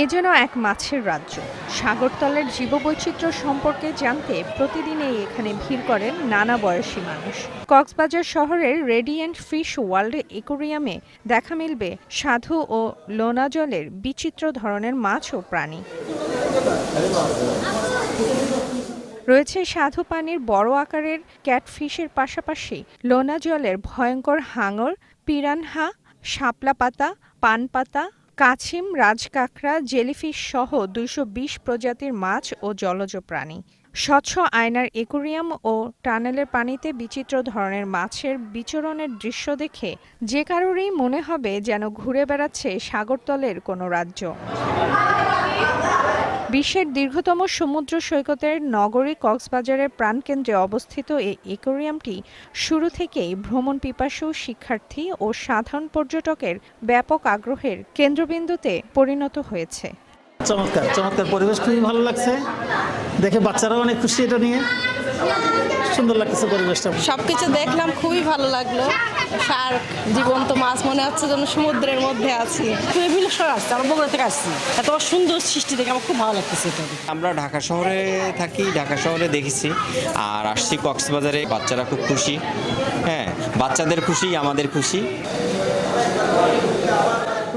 এ যেন এক মাছের রাজ্য। সাগরতলের জীববৈচিত্র্য সম্পর্কে জানতে প্রতিদিনই এখানে ভিড় করেন নানা বয়সী মানুষ। কক্সবাজার শহরের রেডিয়েন্ট ফিশ ওয়ার্ল্ড একুরিয়ামে দেখা মিলবে সাধু ও লোনা জলের বিচিত্র ধরনের মাছ ও প্রাণী। রয়েছে সাধু পানির বড় আকারের ক্যাটফিশের পাশাপাশি লোনা জলের ভয়ঙ্কর হাঙর, পিরানহা শাপলা পাতা, পান পাতা, কাছিম, রাজকাঁকড়া, জেলিফিশ সহ দুইশো বিশ প্রজাতির মাছ ও জলজ প্রাণী। স্বচ্ছ আয়নার একুরিয়াম ও টানেলের পানিতে বিচিত্র ধরনের মাছের বিচরণের দৃশ্য দেখে যে কারোরই মনে হবে যেন ঘুরে বেড়াচ্ছে সাগরতলের কোনো রাজ্য। বিশ্বের দীর্ঘতম সমুদ্র সৈকতের নগরী কক্সবাজারের প্রাণকেন্দ্রে অবস্থিত এই একোরিয়ামটি শুরু থেকেই ভ্রমণ পিপাসু শিক্ষার্থী ও সাধারণ পর্যটকের ব্যাপক আগ্রহের কেন্দ্রবিন্দুতে পরিণত হয়েছে। চমৎকার চমৎকার পরিবেশ, খুবই ভালো লাগছে। দেখে বাচ্চারাও অনেক খুশি এটা নিয়ে। সুন্দর লাগতেছে পরিবেশটা। সব কিছু দেখলাম খুবই ভালো লাগল। শার্ক জীবন্ত মাছ মনে হচ্ছে যেন সমুদ্রের মধ্যে আছি। বিভিন্ন শহর আসছে আমরা বগুড়া থেকে আসছি। এত সুন্দর সৃষ্টি দেখে আমার খুব ভালো লাগতেছে এটা আমরা ঢাকা শহরে থাকি ঢাকা শহরে দেখেছি। আর আসছি কক্সবাজারে বাচ্চারা খুব খুশি। হ্যাঁ বাচ্চাদের খুশি আমাদের খুশি।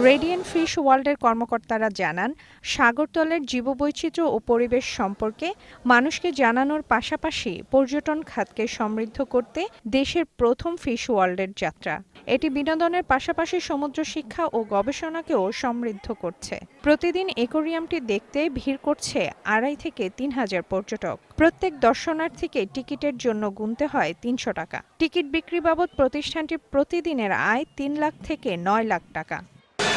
রেডিয়েন্ট ফিশ ওয়ার্ল্ডের কর্মকর্তারা জানান, সাগরতলের জীববৈচিত্র্য ও পরিবেশ সম্পর্কে মানুষকে জানানোর পাশাপাশি পর্যটন খাতকে সমৃদ্ধ করতে দেশের প্রথম ফিশ ওয়ার্ল্ডের যাত্রা। এটি বিনোদনের পাশাপাশি সমুদ্র শিক্ষা ও গবেষণাকেও সমৃদ্ধ করছে। প্রতিদিন একোরিয়ামটি দেখতে ভিড় করছে আড়াই থেকে তিন হাজার পর্যটক। প্রত্যেক দর্শনার্থীকে টিকিটের জন্য গুনতে হয় তিনশো টাকা। টিকিট বিক্রি বাবদ প্রতিষ্ঠানটির প্রতিদিনের আয় তিন লাখ থেকে নয় লাখ টাকা।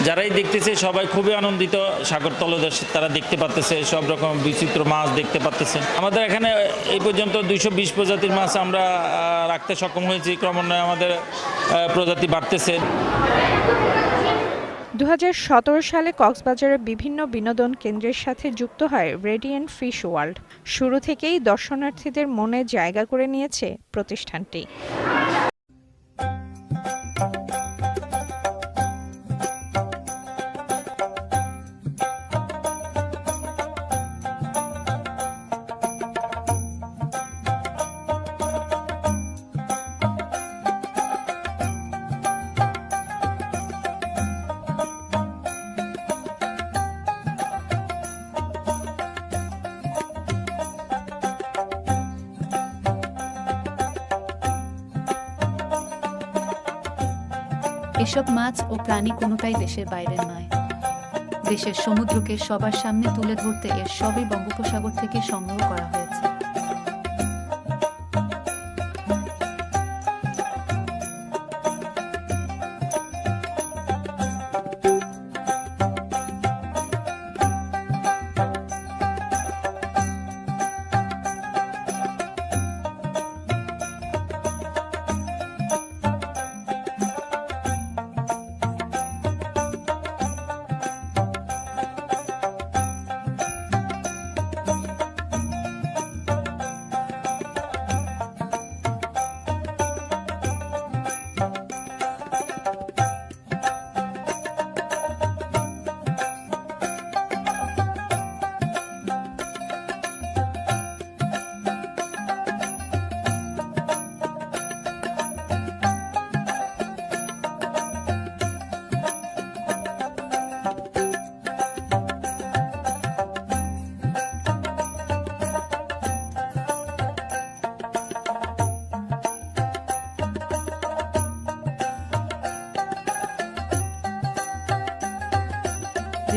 যারাই দেখতেছে, সবাই খুবই আনন্দিত। সাগর তলদেশ তারা দেখতে পাচ্ছে সব রকম বিচিত্র মাছ দেখতে পাচ্ছে আমাদের এখানে এই পর্যন্ত দুইশো বিশ প্রজাতির মাছ আমরা রাখতে সক্ষম হয়েছি। ক্রমান্বয়ে আমাদের প্রজাতি বাড়তেছে। দু হাজার সতেরো সালে কক্সবাজারের বিভিন্ন বিনোদন কেন্দ্রের সাথে যুক্ত হয় রেডিয়েন্ট ফিশ ওয়ার্ল্ড। শুরু থেকেই দর্শনার্থীদের মনে জায়গা করে নিয়েছে প্রতিষ্ঠানটি। এসব মাছ ও প্রাণী কোনোটাই দেশের বাইরে নয়। দেশের সমুদ্রকে সবার সামনে তুলে ধরতে এর সবই বঙ্গোপসাগর থেকে সংগ্রহ করা হয়েছে।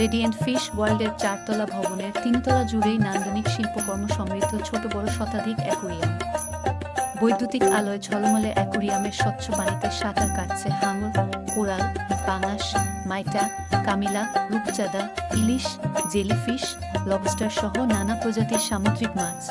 রেডিয়েন্ট ফিশ ওয়ার্ল্ডের চারতলা ভবনের তিনতলা জুড়েই নান্দনিক শিল্পকর্ম সমৃদ্ধ ছোট বড় শতাধিক অ্যাকুরিয়াম। বৈদ্যুতিক আলোয় ঝলমলে অ্যাকুরিয়ামের স্বচ্ছ পানিতে সাঁতার কাটছে হাঙর, কোরাল, পাঙাশ, মাইটা, কামিলা, রূপচাঁদা, ইলিশ, জেলিফিশ লবস্টার সহ নানা প্রজাতির সামুদ্রিক মাছ।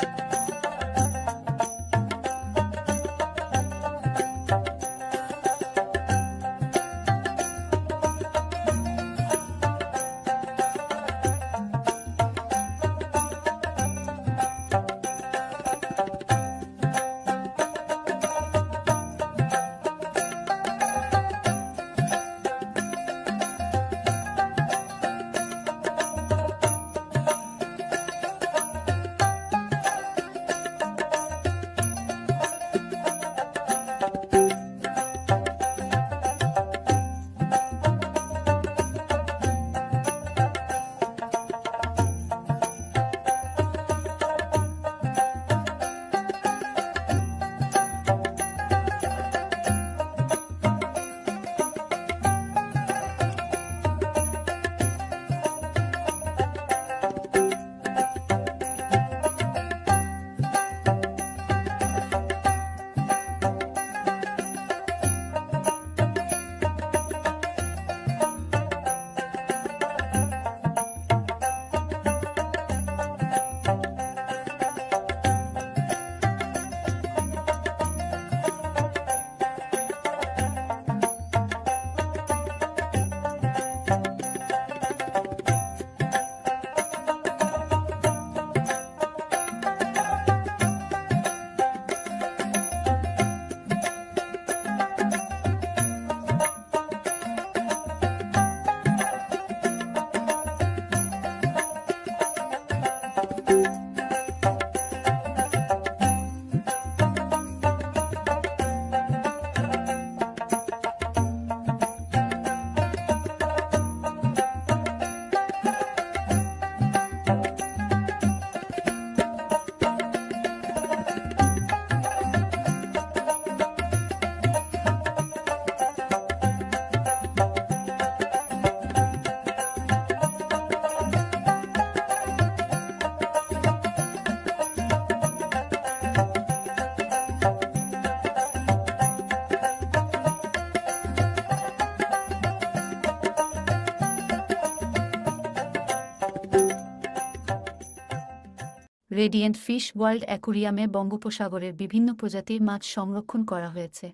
রেডিয়েন্ট ফিশ ওয়ার্ল্ড অ্যাকুরিয়ামে বঙ্গোপসাগরের বিভিন্ন প্রজাতির মাছ সংরক্ষণ করা হয়েছে।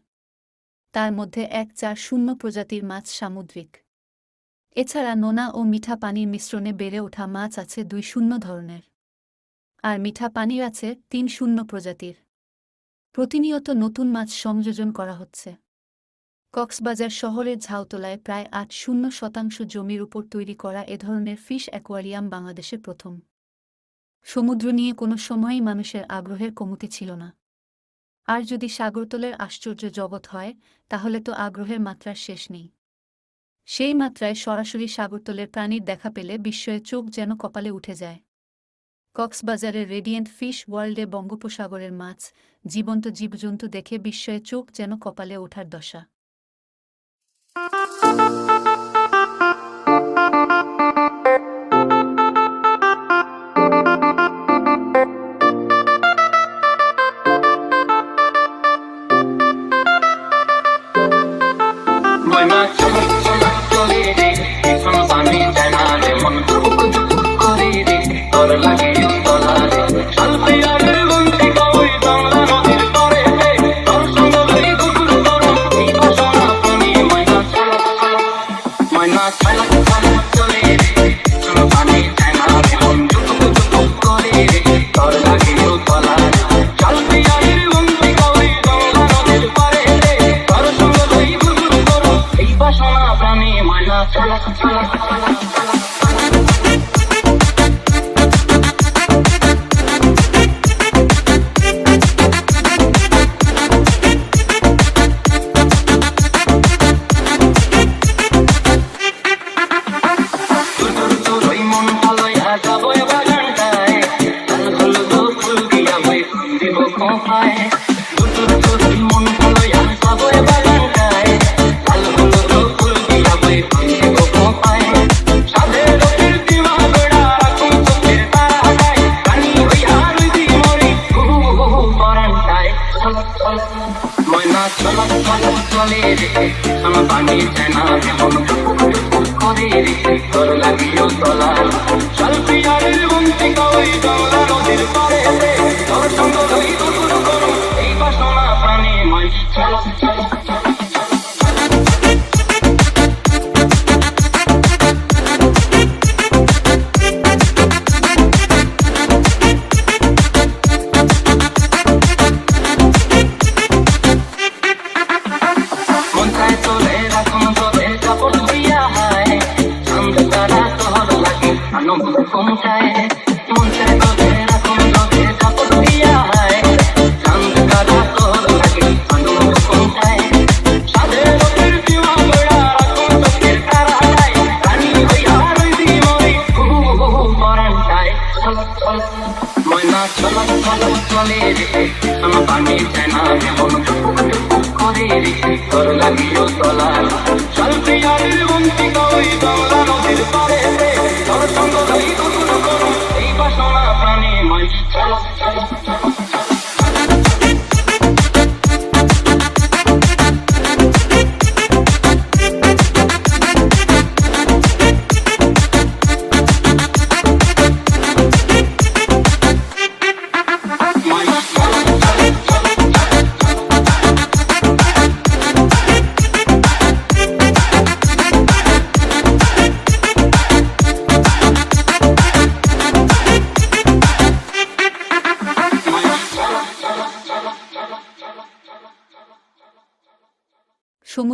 তার মধ্যে এক চার শূন্য প্রজাতির মাছ সামুদ্রিক। এছাড়া নোনা ও মিঠা পানির মিশ্রণে বেড়ে ওঠা মাছ আছে দুই শূন্য ধরনের। আর মিঠা পানির আছে তিন শূন্য প্রজাতির। প্রতিনিয়ত নতুন মাছ সংযোজন করা হচ্ছে। কক্সবাজার শহরের ঝাউতলায় প্রায় আট শূন্য শতাংশ জমির উপর তৈরি করা এ ধরনের ফিশ অ্যাকোয়ারিয়াম বাংলাদেশে প্রথম। সমুদ্র নিয়ে কোনো সময়ই মানুষের আগ্রহের কমতি ছিল না। আর যদি সাগরতলের আশ্চর্য জগৎ হয়, তাহলে তো আগ্রহের মাত্রার শেষ নেই। সেই মাত্রায় সরাসরি সাগরতলের প্রাণীর দেখা পেলে বিস্ময়ে চোখ যেন কপালে উঠে যায়। কক্সবাজারের রেডিয়েন্ট ফিশ ওয়ার্ল্ডে বঙ্গোপসাগরের মাছ জীবন্ত জীবজন্তু দেখে বিস্ময়ে চোখ যেন কপালে ওঠার দশা। sola, sola, sola. চলে রে como caer. Bye.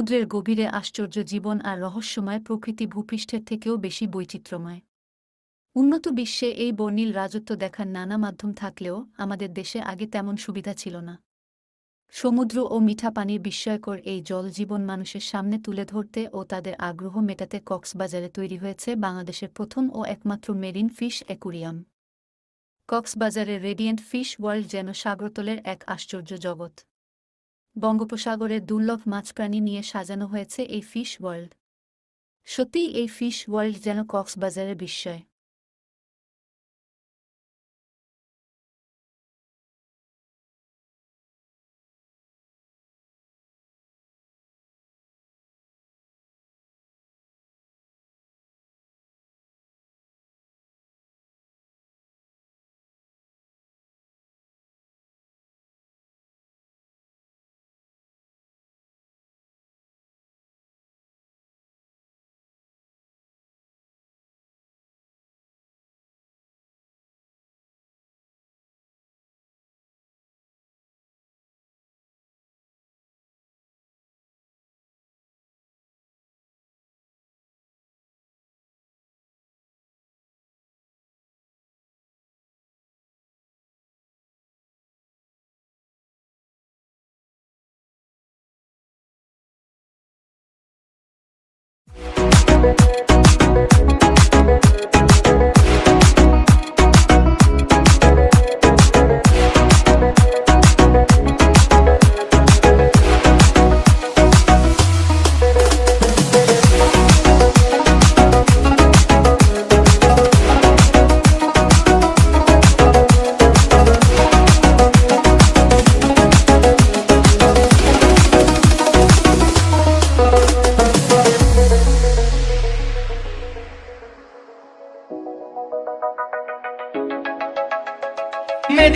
সমুদ্রের গভীরে আশ্চর্য জীবন আর রহস্যময় প্রকৃতি ভূপৃষ্ঠের থেকেও বেশি বৈচিত্র্যময়। উন্নত বিশ্বে এই বর্ণিল রাজত্ব দেখার নানা মাধ্যম থাকলেও আমাদের দেশে আগে তেমন সুবিধা ছিল না। সমুদ্র ও মিঠা পানির বিস্ময়কর এই জল জীবন মানুষের সামনে তুলে ধরতে ও তাদের আগ্রহ মেটাতে কক্সবাজারে তৈরি হয়েছে বাংলাদেশের প্রথম ও একমাত্র মেরিন ফিশ অ্যাকুরিয়াম। কক্সবাজারের রেডিয়েন্ট ফিশ ওয়ার্ল্ড যেন সাগরতলের এক আশ্চর্য জগৎ। বঙ্গোপসাগরের দুর্লভ মাছ প্রাণী নিয়ে সাজানো হয়েছে এই ফিশ ওয়ার্ল্ড। সত্যিই এই ফিশ ওয়ার্ল্ড যেন কক্সবাজারের বিস্ময়।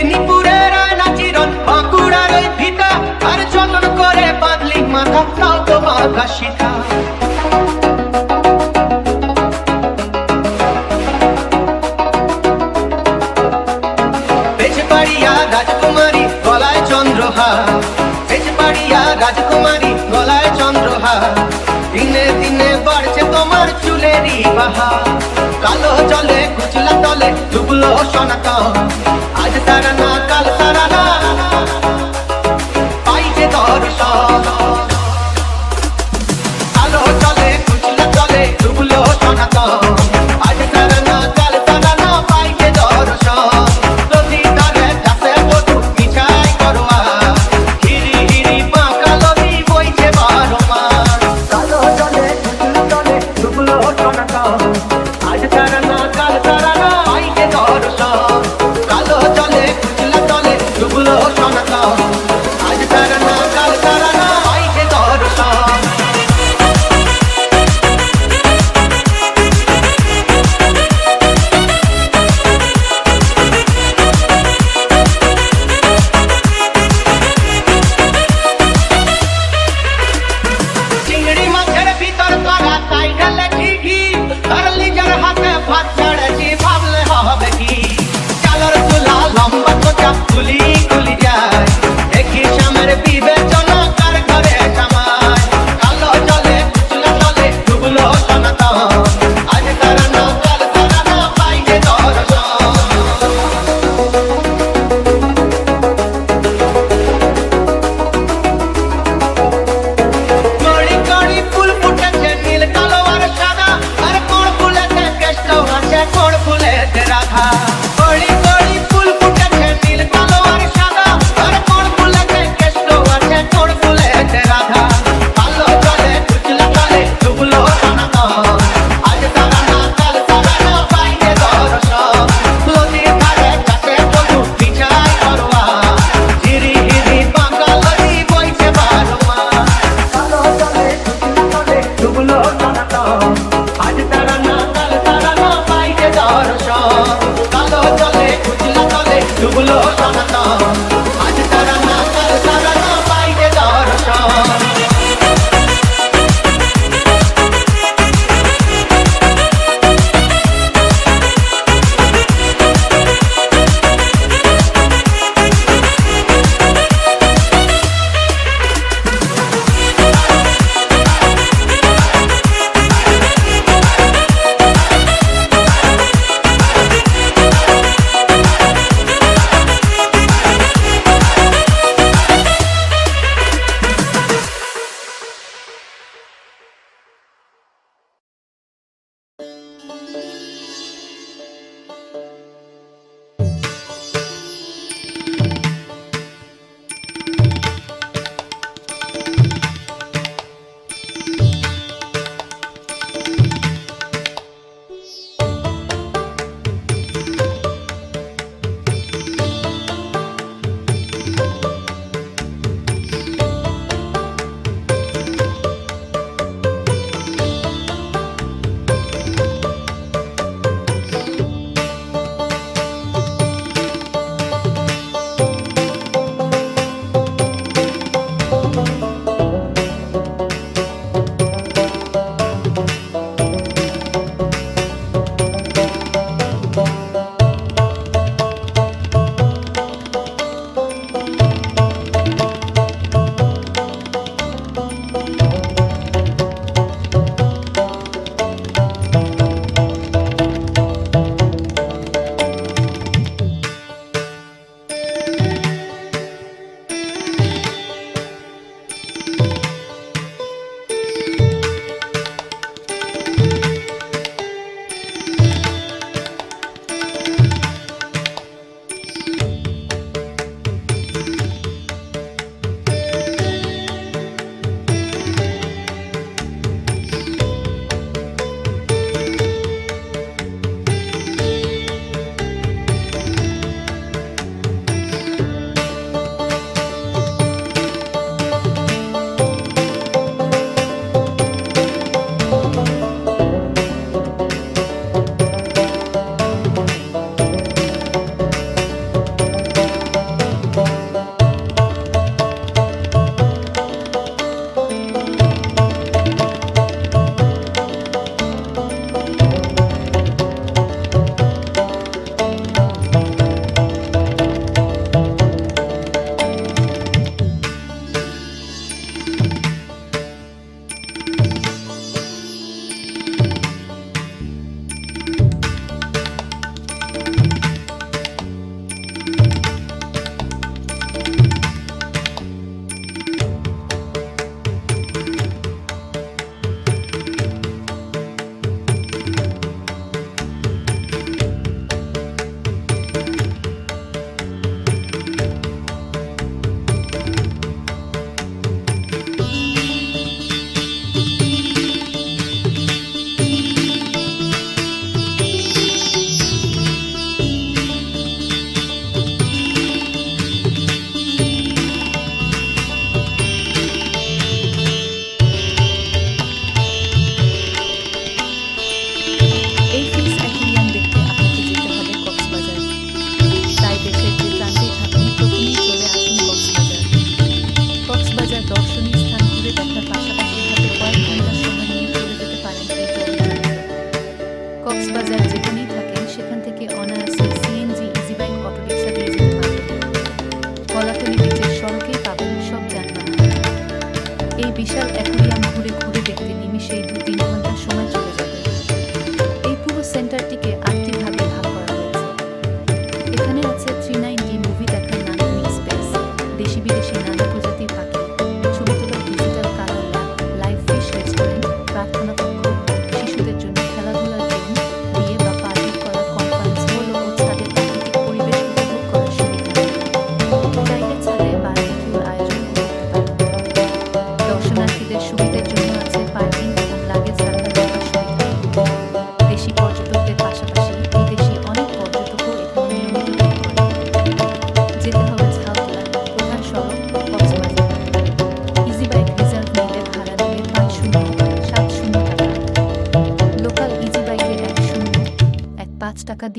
মেদিনীপুরের আয়না বাঁকুড়ার ওই ভিটা। আর যতন করে বাঁধলি মাথা, তাও তো মা গলায় চন্দ্রহা বেজবাড়িয়া রাজকুমারী গলায় চন্দ্রহা দিনে দিনে বাড়ছে তোমার চুলেরই বাহা কালো জলে কুচলা তলে ডুবলো সনাতন। కలుస్తారా నా కలుస్తారా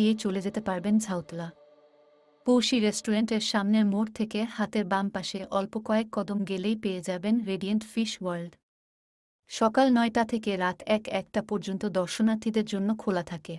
দিয়ে চলে যেতে পারবেন ঝাউতলা পৌষি রেস্টুরেন্টের সামনের মোড় থেকে হাতের বাম পাশে অল্প কয়েক কদম গেলেই পেয়ে যাবেন রেডিয়েন্ট ফিশ ওয়ার্ল্ড সকাল নয়টা থেকে রাত এক একটা পর্যন্ত দর্শনার্থীদের জন্য খোলা থাকে।